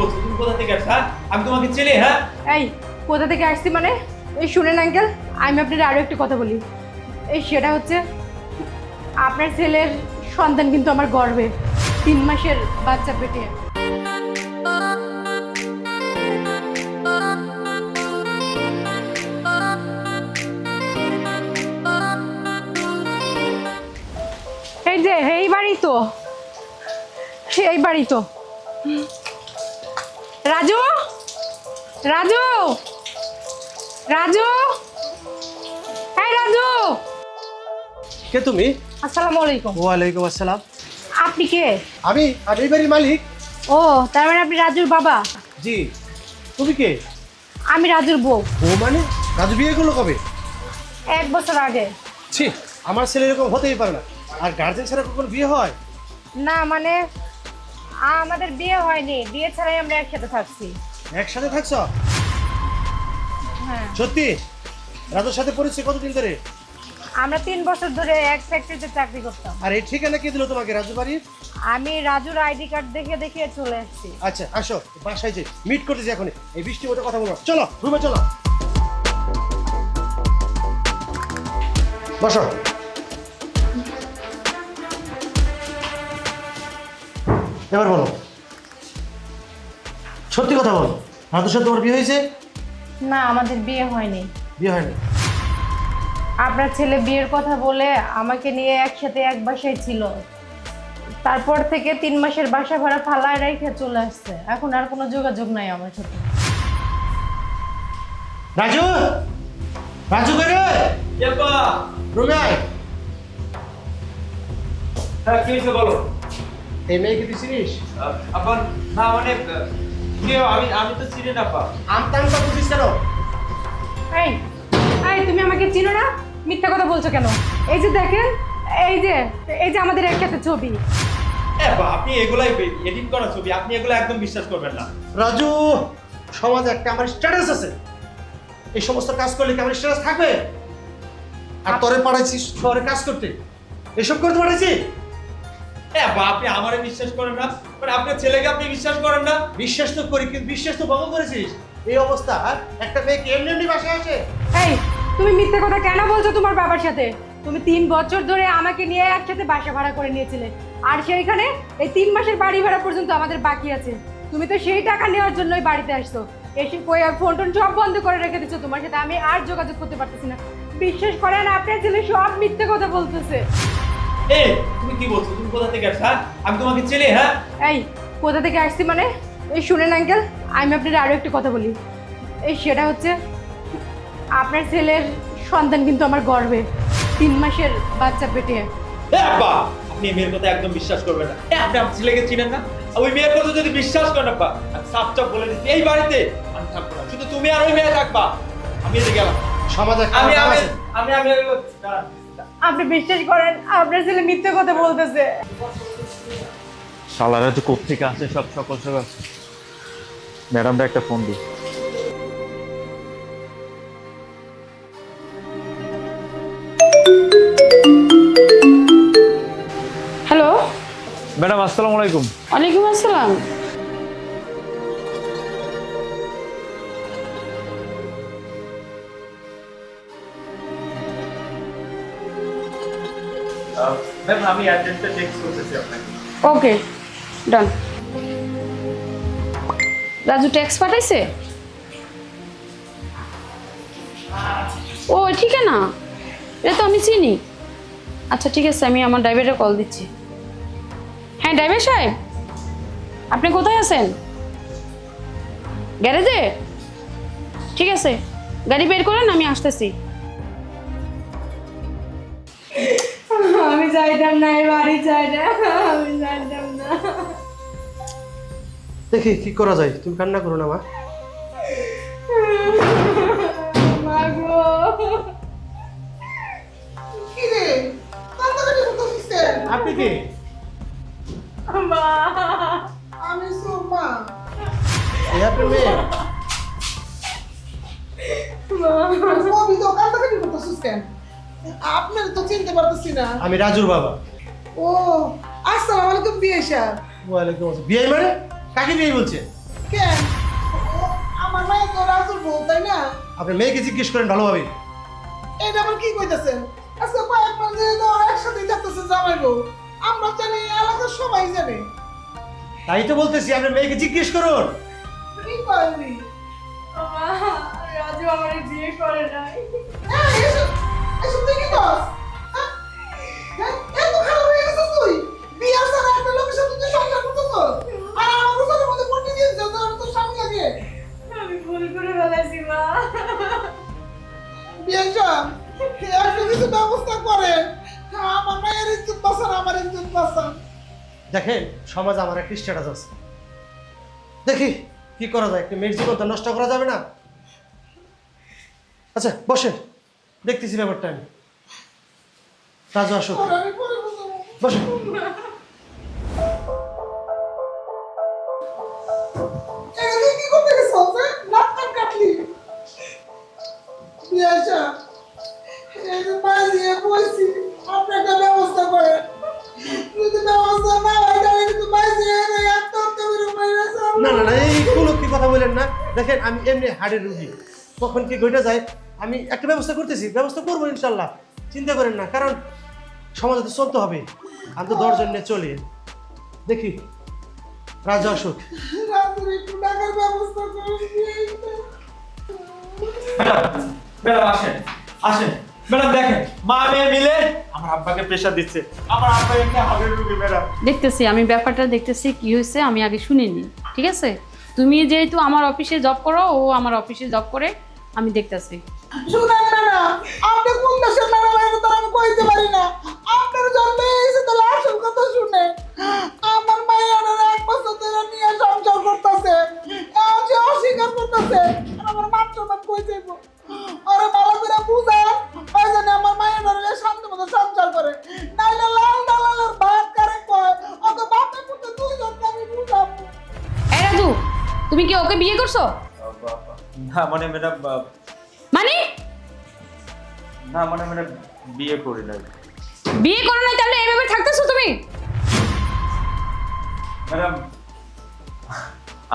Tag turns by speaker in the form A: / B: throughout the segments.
A: বলছো? তুমি কোথা থেকে আসছো হ্যাঁ? আমি তোমাকে চিনি হ্যাঁ?
B: এই, কোথা থেকে আসছি মানে? এই শুনেন আঙ্কেল, আমি আপনার আরও একটু কথা বলি। এই সেটা হচ্ছে, আপনার ছেলের সন্তান কিন্তু আমার গর্বে তিন মাসের বাচ্চা পেটে। এই যে, এই বাড়ি তো। এই বাড়ি তো। রাজু? রাজু? রাজু? এই রাজু!
C: কে তুমি?
B: আসসালামু আলাইকুম।
C: ওয়ালাইকুম আসসালাম।
B: আপনি কে?
C: আমি আমি এই বাড়ির মালিক।
B: ও তার মানে আপনি রাজুর বাবা?
C: জি। তুমি কে?
B: আমি রাজুর বউ।
C: ও মানে? রাজু বিয়ে করল কবে?
B: এক বছর আগে।
C: ছি আমার ছেলে এরকম হতেই পারে না। আর গার্জেন ছাড়া কখন বিয়ে হয়?
B: না মানে আমাদের বিয়ে হয়নি। বিয়ে ছাড়াই আমরা একসাথে থাকছি।
C: একসাথে থাকছ?
B: হ্যাঁ।
C: সত্যি? রাজুর সাথে পরিচয় কতদিন ধরে?
B: আমরা তিন বছর ধরে এক ফ্যাক্টরিতে চাকরি করতাম।
C: আর এই ঠিকানা কে দিল তোমাকে রাজু বাড়ির?
B: আমি রাজুর আইডি কার্ড দেখে দেখে চলে এসেছি।
C: আচ্ছা আসো বাসায় যে মিট করতেছি এখন এই বৃষ্টি মধ্যে কথা বলো। চলো রুমে চলো। বসো। এবার বলো। সত্যি কথা বলো। রাজুর সাথে তোমার বিয়ে হয়েছে?
B: না আমাদের বিয়ে হয়নি।
C: বিয়ে হয়নি।
B: আপনার ছেলে বিয়ের কথা বলে আমাকে নিয়ে একসাথে এক বাসায় ছিল। তারপর থেকে তিন মাসের বাসা ভাড়া ফালায় রেখে চলে আসছে। এখন আর কোনো যোগাযোগ নাই আমার সাথে।
C: রাজু? রাজু করে
A: কেপা
C: রুমে
A: হ্যাঁ কি বলো?
C: এই মেয়েকে তুই চিনিস
A: আবার না কেউ আমি আমি তো চিনি না পা
C: আমতামটা বুঝিস কেন?
B: এই এই তুমি আমাকে চিনো না? মিথ্যা কথা বলছো কেন? এই যে দেখেন এই যে এই যে আমাদের একসাথে ছবি।
A: আপনি এগুলাই এডিট করা ছবি আপনি এগুলো একদম বিশ্বাস করবেন না।
C: রাজু সমাজে একটা আমার স্ট্যাটাস আছে। এই সমস্ত কাজ করলে কি আমার স্ট্যাটাস থাকবে? আর তোরে পাঠাইছিস শহরে কাজ করতে। এসব করতে পাঠাইছি?
A: এ বা, আপনি আমারে বিশ্বাস করেন না মানে আপনার ছেলেকে আপনি বিশ্বাস করেন না।
C: বিশ্বাস তো করি কিন্তু বিশ্বাস তো ভঙ্গ করেছিস। এই অবস্থা আর একটা মেয়েকে এমনি এমনি বাসায় আছে
B: এই তুমি মিথ্যা কথা কেন বলছো তোমার বাবার সাথে? তুমি তিন বছর ধরে আমাকে নিয়ে একসাথে বাসা ভাড়া করে নিয়েছিলে। আর সেইখানে এই তিন মাসের বাড়ি ভাড়া পর্যন্ত আমাদের বাকি আছে। তুমি তো সেই টাকা নেওয়ার জন্যই বাড়িতে আসছো। এসে কই আর ফোন টোন সব বন্ধ করে রেখে দিচ্ছ তোমার সাথে? আমি আর যোগাযোগ করতে পারতেছি না। বিশ্বাস করেন আপনার ছেলে সব মিথ্যে কথা বলতেছে।
A: এ তুমি কি বলছো? তুমি কোথা থেকে আসছো হ্যাঁ? আমি তোমাকে চিনি হ্যাঁ?
B: এই কোথা থেকে আসছি মানে? এই শুনেন আঙ্কেল আমি আপনার আরও একটু কথা বলি। এই সেটা হচ্ছে আপনার ছেলের সন্তান কিন্তু আমার গর্বে তিন মাসের বাচ্চা পেটে।
A: আব্বা আপনি মেয়ের কথা একদম বিশ্বাস করবেন না। এ আপনি আমার ছেলেকে চিনেন না? ওই মেয়ের কথা যদি বিশ্বাস করেন আব্বা আমি সাপ চাপ বলে দিচ্ছি এই বাড়িতে আমি থাকব না। শুধু তুমি আর ওই মেয়ে থাকবা। আমি এদিকে গেলাম।
C: সমাজে
A: আমি আমি আমি।
B: আপনি বিশ্বাস করেন আপনার ছেলে মিথ্যে কথা বলতেছে।
D: শালারা তো কোথেকে আসে সব সকাল সকাল ম্যাডামটা একটা ফোন দিই
E: হ্যালো।
D: ম্যাডাম আসসালামু আলাইকুম।
E: ওয়ালাইকুম আসসালাম।
A: ম্যাম আমি অ্যাড্রেসটা টেক্সট করতেছি আপনাকে।
E: ওকে ডান রাজু ট্যাক্স পাঠাইছে? ও, ঠিকানা? এটা তো আমি চিনি। আচ্ছা ঠিক আছে, আমি আমার ড্রাইভারে কল দিচ্ছি। হ্যাঁ ড্রাইভার সাহেব, আপনি কোথায় আছেন? গ্যারেজে ঠিক আছে, গাড়ি বের করেন, আমি আসতেছি।
B: আমি চাইতাম না এই বাড়ি চাই না আমি চাইতাম না।
C: দেখি কি করা যায়? তুমি কান্না করো না মা? আপনি কি?
B: মা।
F: আমি সুমা
C: এই আপনার মেয়ে?
F: তো কেন? আপনার তো চিনতে পারতেছি না।
C: আমি রাজুর বাবা।
F: ও আসসালামু আলাইকুম বিয়ে সাহেব।
C: ওয়ালাইকুম আসসালাম। বিয়ে মানে? কাকে বিয়ে বলছে?
F: কেন আমার মায়ের তো রাজুর বউ তাই না?
C: আপনি মেয়েকে জিজ্ঞেস করেন ভালোভাবে।
F: এটা আবার কি কইতেছেন? আজকে কয়েক মাস ধরে তো একসাথে থাকতেছে জামাই বউ। আমরা জানি এলাকার সবাই জানে।
C: তাই তো বলতেছি আপনি মেয়েকে জিজ্ঞেস করুন।
F: কি করবি
B: রাজু আমার বিয়ে করে নাই।
F: এসব এসব তুই কি করস? হ্যাঁ? হ্যাঁ? এত খারাপ হয়ে গেছিস তুই? বিয়ে ছাড়া একটা লোকের সাথে তুই সংসার করতেছ? আর আমার উপরের মধ্যে পড়তে দিয়েছিস তোর তোর স্বামী লাগে
B: আমি ভুল করে ফেলেছি মা।
F: বিয়েটা একটা কিছু ব্যবস্থা করে আমার মায়ের ইজ্জত বাঁচান আমার ইজ্জত বাঁচান।
C: দেখেন সমাজ আমার একটা স্ট্যাটাস আছে। দেখি কি করা যায়? একটা মেয়ের জীবন তো নষ্ট করা যাবে না? আচ্ছা বসেন। দেখতেছি ব্যাপারটা আমি। রাজু
F: করতে। গেছিস হ্যাঁ? ব্যবস্থা যদি ব্যবস্থা না হয় তাহলে কিন্তু বাজিয়ে আত্মহত্যা করে মাইরা
C: না না না এই কোনো কি কথা বলেন না? দেখেন আমি এমনি হাড়ের রুগী। কখন কি ঘটে যায় আমি একটা ব্যবস্থা করতেছি ব্যবস্থা করব ইনশাল্লাহ। চিন্তা করেন না কারণ সমাজে তো চলতে হবে। আমি তো দশজন নিয়ে চলি। দেখি রাজু
F: ব্যবস্থা
A: ম্যাডাম আসেন আসেন। ম্যাডাম দেখেন মা মেয়ে মিলে আমার আব্বাকে প্রেশার দিচ্ছে। আমার আব্বা এমনি হাবের রুগী ম্যাডাম।
E: দেখতেছি আমি ব্যাপারটা দেখতেছি কি হয়েছে আমি আগে শুনিনি ঠিক আছে? তুমি যেহেতু আমার অফিসে জব করো ও আমার অফিসে জব করে আমি দেখতেছি।
F: শুনেন না না আপনি কোন দেশের এটা তো আমি কইতে পারি না। আপনার জন্মে এসে তাহলে আসল কথা শুনে আমার মায়ের এক বছর ধরে নিয়ে সংসার করতেছে। সে অস্বীকার করতেছে। আমার কই যাইব? আরে ভালো করে বুঝান ওই জন্য আমার মায়ের ধরে শান্তি মতো সংসার করে। নাইলে লাল দালালের ভাত কারে কয়? অত বাপে পুতে দুইজনকে আমি বুঝাবো।
E: রাজু তুমি কি ওকে বিয়ে করছ?
A: না মানে ম্যাডাম
E: মানে?
A: না মানে ম্যাডাম বিয়ে করি নাই।
E: বিয়ে করো নাই তাহলে এইভাবে থাকতেছো তুমি?
A: ম্যাডাম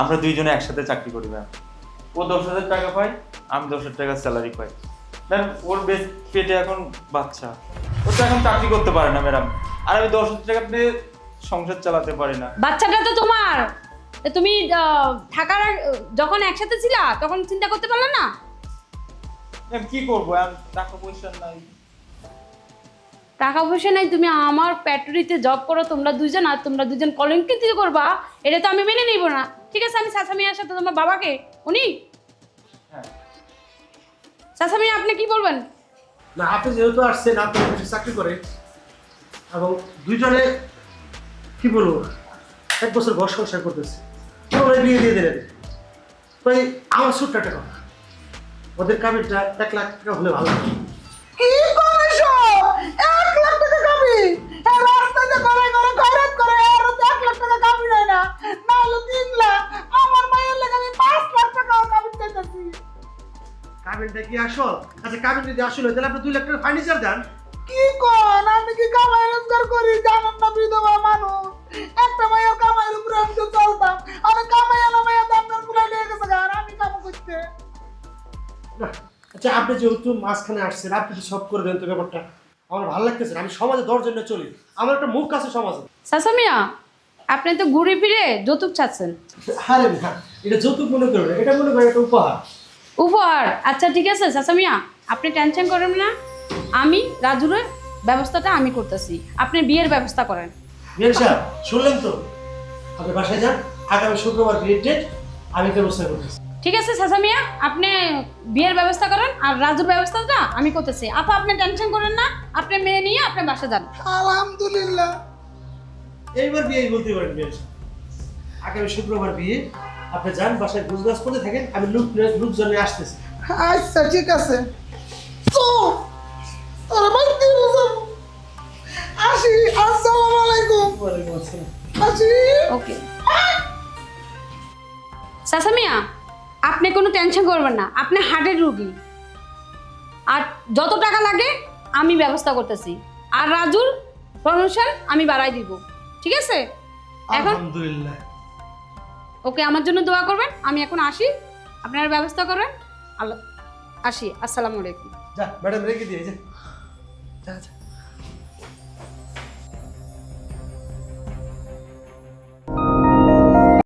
A: আমরা দুইজনে একসাথে চাকরি করি ম্যাম। ও দশ হাজার টাকা পায় আমি দশ হাজার টাকা স্যালারি পাই। ম্যাম ওর বেশ পেটে এখন বাচ্চা। ও তো এখন চাকরি করতে পারে না ম্যাডাম। আর আমি দশ হাজার টাকা পেয়ে সংসার চালাতে পারি না।
E: বাচ্চাটা তো তোমার। তুমি থাকার যখন একসাথে ছিলা তখন চিন্তা করতে পারলে না?
A: ম্যাম কি করব? টাকা পয়সা নাই।
E: টাকা পয়সা নাই তুমি আমার ফ্যাক্টরিতে জব করো তোমরা দুজন আর তোমরা দুজন কলঙ্কিত করবা? এটা তো আমি মেনে নিব না। ঠিক আছে আমি সাসামিয়ার সাথে তোমার বাবাকে উনি?
A: হ্যাঁ।
E: আপনি কি বলবেন?
C: না আপনি যেহেতু আসছেন আপনি চাকরি করে এবং দুইজনে কি বলব এক বছর ঘর সংসার করতেছে। বিয়ে দিয়ে দিলেন। তাই আমার ছোট্ট একটা কথা। ওদের কাবিনটা এক লাখ টাকা হলে ভালো।
F: কি করে সব? এক লাখ টাকা কাবি? এই রাস্তাতে করে করে খরচ করে আর তো এক লাখ টাকা কাবি হয় না। না হলে তিন লাখ। আমার মায়ের লেগে আমি পাঁচ লাখ টাকা কাবি চাইতেছি।
C: কাবিনটা কি আসল? আচ্ছা যদি আসল হয় তাহলে আপনি দুই লাখ টাকা ফার্নিচার দেন।
F: কি কোন?
C: যেহেতু মাঝখানে আসছেন আপনি তো সব করে দেন তো ব্যাপারটা। আমার ভালো লাগতেছে না। আমি সমাজে দশজন নিয়ে চলি। আমার একটা মুখ আছে সমাজে
E: সাসামিয়া আপনি তো ঘুরে ফিরে যৌতুক চাচ্ছেন।
C: আরে না এটা যৌতুক মনে করবেন এটা মনে করেন একটা উপহার।
E: উপহার? আচ্ছা ঠিক আছে সাসামিয়া আপনি টেনশন করেন না। আমি রাজুরের ব্যবস্থাটা আমি করতেছি। আপনি বিয়ের ব্যবস্থা করেন।
C: বিয়ের সাহেব শুনলেন তো? আপনি বাসায় যান আগামী শুক্রবার বিয়ের ডেট আমি ব্যবস্থা করতেছি।
E: ঠিক আছে সাসামিয়া আপনি বিয়ের ব্যবস্থা করেন আর রাজুর ব্যবস্থাটা আমি করতেছি। আপা আপনি টেনশন করেন না আপনি মেয়ে নিয়ে আপনি বাসা যান।
F: আলহামদুলিল্লাহ।
C: এইবার বিয়ে বলতে পারেন সাহেব আগামী শুক্রবার বিয়ে আপনি যান বাসায় গুজগাছ করতে থাকেন আমি লুক লোকজনে আসতেছি।
F: আচ্ছা ঠিক আছে। তো তোরা বাড়িতে আসি আসসালামু আলাইকুম।
C: ওয়ালাইকুম আসসালাম।
F: আসি।
E: ওকে। সাসামিয়া আপনি কোনো টেনশন করবেন না। আপনি হার্টের রুগী। আর যত টাকা লাগে আমি ব্যবস্থা করতেছি। আর রাজুর প্রমোশন আমি বাড়াই দিব। ঠিক আছে? এখন
C: আলহামদুলিল্লাহ।
E: ওকে আমার জন্য দোয়া করবেন। আমি এখন আসি। আপনারা ব্যবস্থা করবেন আল্লাহ আসি। আসসালামু আলাইকুম।
C: যা ম্যাডাম রেখে দিয়ে যা। যা যা।